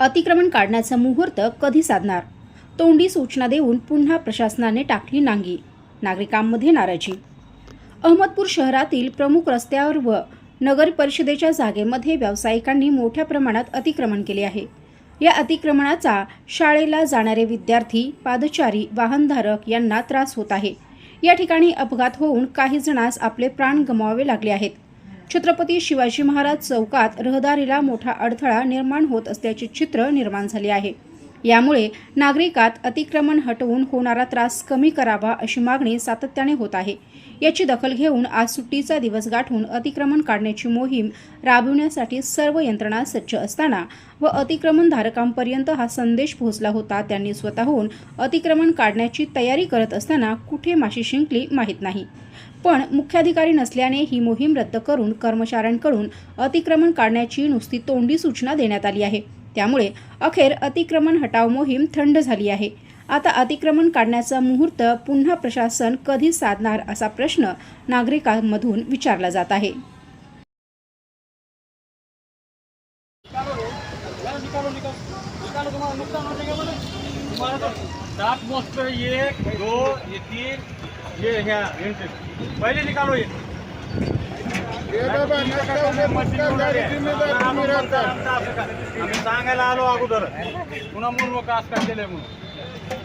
अतिक्रमण काढण्याचा मुहूर्त कधी साधणार? तोंडी सूचना देऊन पुन्हा प्रशासनाने टाकली नांगी. नागरिकांमध्ये नाराजी. अहमदपूर शहरातील प्रमुख रस्त्यावर व नगर परिषदेच्या जागेमध्ये व्यावसायिकांनी मोठ्या प्रमाणात अतिक्रमण केले आहे. या अतिक्रमणाचा शाळेला जाणारे विद्यार्थी पादचारी वाहनधारक यांना त्रास होत आहे. या ठिकाणी अपघात होऊन काही जणांस आपले प्राण गमावावे लागले आहेत. छत्रपती शिवाजी महाराज चौकात रहदारीला मोठा अडथळा निर्माण होत असल्याचे चित्र निर्माण झाले आहे. यामुळे नागरिकात अतिक्रमण हटवून होणारा त्रास कमी करावा अशी मागणी सातत्याने होत आहे. याची दखल घेऊन आज सुट्टीचा दिवस गाठून अतिक्रमण काढण्याची मोहीम राबविण्यासाठी सर्व यंत्रणा सज्ज असताना व अतिक्रमणधारकांपर्यंत हा संदेश पोहोचला होता त्यांनी स्वतःहून अतिक्रमण काढण्याची तयारी करत असताना कुठे माशी शिंकली माहीत नाही. पण मुख्याधिकारी नसल्याने ही मोहीम रद्द करून कर्मचाऱ्यांकडून अतिक्रमण काढण्याची नुसती तोंडी सूचना देण्यात आली आहे. त्यामुळे अखेर अतिक्रमण हटाव मोहीम थंड झाली आहे. आता अतिक्रमण काढण्याचा मुहूर्त पुन्हा प्रशासन कधी साधणार असा प्रश्न नागरिकांमधून विचारला जात आहे. सात मोस्ट एक दो ये तीन ये ह्या यांचे. पहिले निकालो ये. आम्ही सांगायला आलो अगोदर. पुन्हा म्हणून कास काय केलंय म्हणून.